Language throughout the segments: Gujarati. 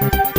Thank you.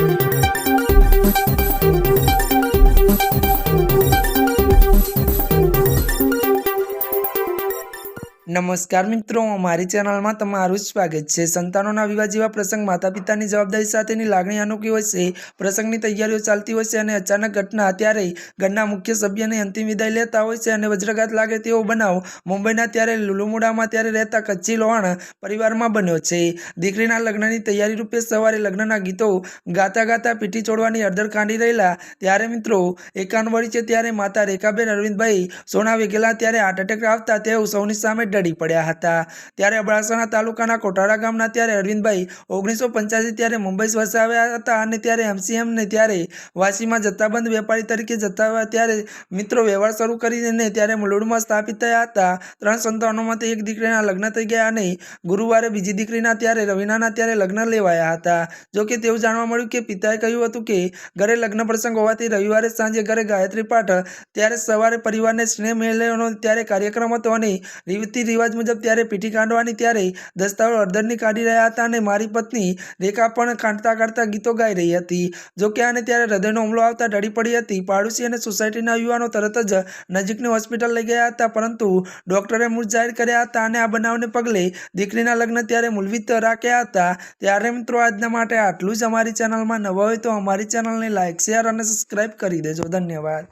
નમસ્કાર મિત્રો અમારી ચેનલમાં તમારું સ્વાગત છે. સંતાનોના વિવાહ જેવા પ્રસંગ માતા પિતાની જવાબદારી સાથેની લાગણી હોય છે. પ્રસંગની તૈયારીઓ ચાલતી હોય છે અને અચાનક ઘટના ત્યારે ઘરના મુખ્ય સભ્યને અંતિમ વિદાય લેતા હોય છે અને વજ્રઘાત લાગે તેવો બનાવ મુંબઈના ત્યારે લુલુમુડામાં ત્યારે રહેતા કચ્છી લોહાણ પરિવારમાં બન્યો છે. દીકરીના લગ્નની તૈયારી રૂપે સવારે લગ્નના ગીતો ગાતા ગાતા પીઠી છોડવાની અડધર કાઢી રહેલા ત્યારે મિત્રો એકાન વળી છે. ત્યારે માતા રેખાબેન અરવિંદભાઈ સોના વેગેલા ત્યારે હાર્ટ એટેક આવતા તેઓ સૌની સામે ડરી પડ્યા હતા. ત્યારે અબડાસાના તાલુકાના કોટાળા ગામના ત્યારે અરવિંદભાઈ ઓગણીસો પંચ્યાસી ત્યારે મુંબઈ વસાવ્યા હતા અને ત્યારે એમસીએમને ત્યારે વાસીમાં જથ્થાબંધ વેપારી તરીકે જતા ત્યારે મિત્રો વ્યવહાર શરૂ કરીને ત્યારે મુલુડમાં સ્થાપિત થયા હતા. ત્રણ સંતાનોમાંથી એક દીકરીના લગ્ન થઈ ગયા અને ગુરુવારે બીજી દીકરીના ત્યારે રવિનાના ત્યારે લગ્ન લેવાયા હતા. જોકે તેવું જાણવા મળ્યું કે પિતાએ કહ્યું હતું કે ઘરે લગ્ન પ્રસંગ હોવાથી રવિવારે સાંજે ઘરે ગાયત્રી પાઠ, ત્યારે સવારે પરિવારને સ્નેહ મેળવવાનો ત્યારે કાર્યક્રમ હતો અને રીતિ રિવાજ મુજબ ત્યારે પીઠી કાઢવાની ત્યારે દસ્તાવેજ અડધરની કાઢી રહ્યા હતા અને મારી પત્ની રેખા પણ કાઢતા કાઢતા ગીતો ગાઈ રહી હતી. જોકે આને ત્યારે હૃદયનો હુમલો આવતા ડરી પડી હતી. પાડોશી અને સોસાયટીના યુવાનો તરત જ નજીકની હોસ્પિટલ લઈ ગયા હતા, પરંતુ ડોક્ટરે મૃત જાહેર કર્યા હતા અને આ બનાવને પગલે દીકરીના લગ્ન ત્યારે મુલવિત રાખ્યા હતા. ત્યારે મિત્રો, આજના માટે આટલું જ. અમારી ચેનલમાં નવા હોય તો અમારી ચેનલને લાઇક શેર અને સબસ્ક્રાઇબ કરી દેજો. ધન્યવાદ.